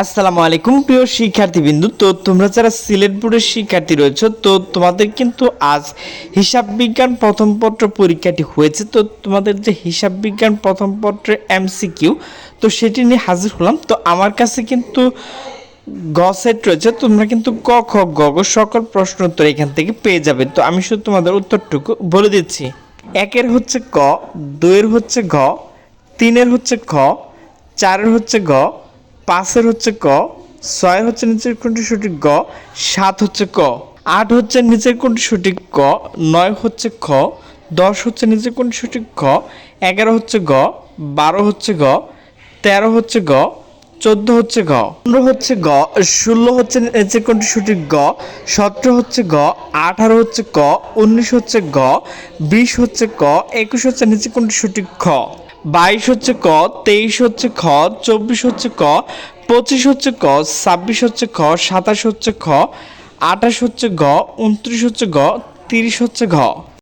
আসসালামু আলাইকুম, প্রিয় শিক্ষার্থীবৃন্দু। তো তোমরা যারা সিলেট বোর্ডের শিক্ষার্থী রয়েছে, তো তোমাদের কিন্তু আজ হিসাব বিজ্ঞান প্রথম পত্র পরীক্ষাটি হয়েছে। তো তোমাদের যে হিসাব বিজ্ঞান প্রথম পত্রের এমসিকিউ তো সেটি নিয়ে হাজির হলাম। তো আমার কাছে কিন্তু গ সেট রয়েছে। তোমরা কিন্তু ক, খ, গ গ সকল প্রশ্ন উত্তর এখান থেকে পেয়ে যাবে। তো আমি শুধু তোমাদের উত্তরটুকু বলে দিচ্ছি। একের হচ্ছে ক, দুইয়ের হচ্ছে ঘ, তিনের হচ্ছে খ, চারের হচ্ছে গ পাঁচের হচ্ছে ক ছয় হচ্ছে নিচের কোনটি সঠিক গ, সাত হচ্ছে ক, আট হচ্ছে নিচের কোনটি সঠিক ক, নয় হচ্ছে খ, দশ হচ্ছে নিচের কোনটি সঠিক খ, এগারো হচ্ছে গ, বারো হচ্ছে গ, তেরো হচ্ছে গ, চোদ্দ হচ্ছে গ, পনেরো হচ্ছে গ, ষোলো হচ্ছে নিচের কোনটি সঠিক গ, সতেরো হচ্ছে গ, আঠারো হচ্ছে ক, উনিশ হচ্ছে গ, বিশ হচ্ছে ক, একুশ হচ্ছে নিচে কোনটি সঠিক খ। বাইশ হচ্ছে ক, তেইশ হচ্ছে খ, চব্বিশ হচ্ছে ক, পঁচিশ হচ্ছে ক, ছাব্বিশ হচ্ছে খ, সাতাশ হচ্ছে খ, আঠাশ হচ্ছে ঘ উনত্রিশ হচ্ছে গ, তিরিশ হচ্ছে ঘ।